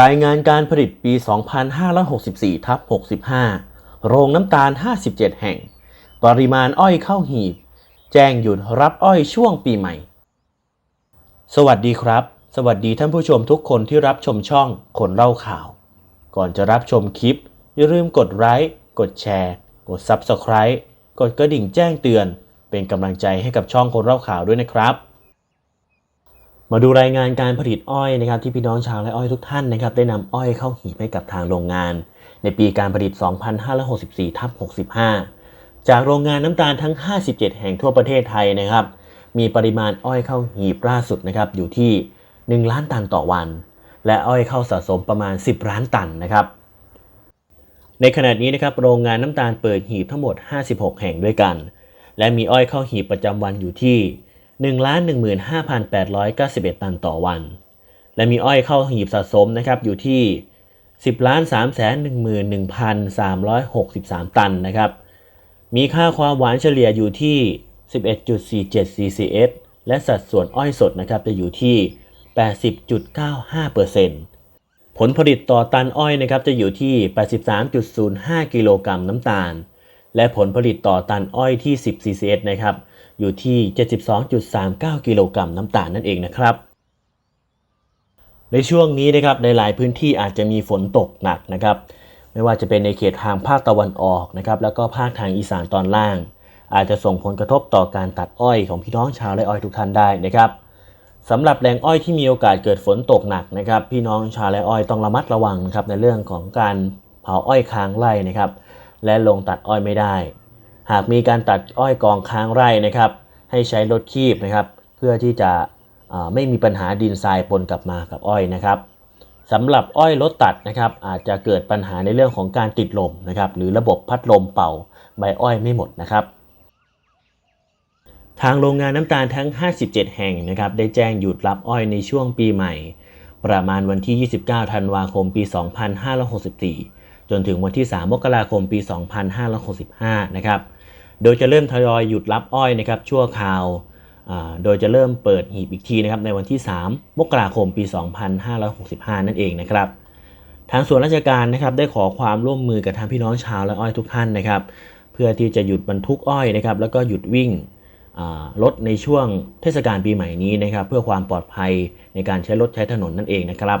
รายงานการผลิตปี 2564ทับ65 โรงน้ำตาล 57 แห่ง ปริมาณอ้อยเข้าหีบ แจ้งหยุดรับอ้อยช่วงปีใหม่ สวัสดีครับ สวัสดีท่านผู้ชมทุกคนที่รับชมช่องคนเล่าข่าว ก่อนจะรับชมคลิป อย่าลืมกดไลค์ กดแชร์ กด Subscribe กดกระดิ่งแจ้งเตือน เป็นกำลังใจให้กับช่องคนเล่าข่าวด้วยนะครับ มาดูรายงานการผลิตอ้อยนะครับที่พี่น้องชาวไร่อ้อยทุกท่านนะครับได้นำอ้อยเข้าหีบให้กับทางโรงงาน ในปีการผลิต 2564ทับ65 จากโรงงานน้ำตาลทั้ง 57 แห่งทั่วประเทศไทยนะครับ มีปริมาณอ้อยเข้าหีบล่าสุดนะครับอยู่ที่ 1 ล้านตันต่อวัน และอ้อยเข้าสะสมประมาณ 10 ล้านตันนะครับ ในขณะนี้นะครับโรงงานน้ำตาลเปิดหีบทั้งหมด 56 แห่งด้วยกัน และมีอ้อยเข้าหีบประจำวันอยู่ที่ 115,891 ตันต่อวัน และมีอ้อยเข้าหีบสะสมนะครับอยู่ที่ 10 3 1 1 363 ตันนะครับ มีค่าความหวานเฉลี่ยอยู่ที่ 11.47 CCS และสัดส่วนอ้อยสดนะครับจะอยู่ที่ 80.95%ผลผลิตต่อตันอ้อยนะครับจะอยู่ที่ 83.05 กิโลกรัมน้ำตาล และผลผลิตต่อตันอ้อยที่ 10 CCS นะครับ อยู่ที่ 72.39 กิโลกรัมน้ำตาลนั่นเองนะครับ ในช่วงนี้นะครับในหลายพื้นที่อาจจะมีฝนตกหนักนะครับ ไม่ว่าจะเป็นในเขตทางภาคตะวันออกนะครับ แล้วก็ภาคทางอีสานตอนล่าง อาจจะส่งผลกระทบต่อการตัดอ้อยของพี่น้องชาวไร่อ้อยทุกท่านได้นะครับสำหรับแหล่งอ้อยที่มีโอกาสเกิดฝนตกหนักนะครับ พี่น้องชาวไร่อ้อยต้องระมัดระวังนะครับในเรื่องของการเผาอ้อยค้างไร่นะครับ และลงตัดอ้อยไม่ได้ หากมีการตัดอ้อยกองค้างไร่นะครับ ให้ใช้รถคีบนะครับ เพื่อที่จะไม่มีปัญหาดินทรายปนกลับมากับอ้อยนะครับสำหรับอ้อยรถตัดนะครับ อาจจะเกิดปัญหาในเรื่องของการติดลมนะครับ หรือระบบพัดลมเป่าใบอ้อยไม่หมดนะครับทางโรงงานน้ำตาลทั้ง 57 แห่งนะครับ ได้แจ้งหยุดรับอ้อยในช่วงปีใหม่ ประมาณวันที่ 29 ธันวาคม ปี 2564 จนถึงวันที่ 3 มกราคมปี 2565 นะครับ โดยจะเริ่มทยอยหยุดรับอ้อยนะครับชั่วคราวาโดยจะเริ่มเปิดหีบอีกทีนะครับในวันที่ 3 มกราคมปี 2565 นั่นเองนะครับ ทางส่วนราชการนะครับได้ขอความร่วมมือกับทางพี่น้องชาวและอ้อยทุกท่านนะครับ เพื่อที่จะหยุดบรรทุกอ้อยนะครับแล้วก็หยุดวิ่งรถในช่วงเทศกาลปีใหม่นี้นะครับ เพื่อความปลอดภัยในการใช้รถใช้ถนนนั่นเองนะครับ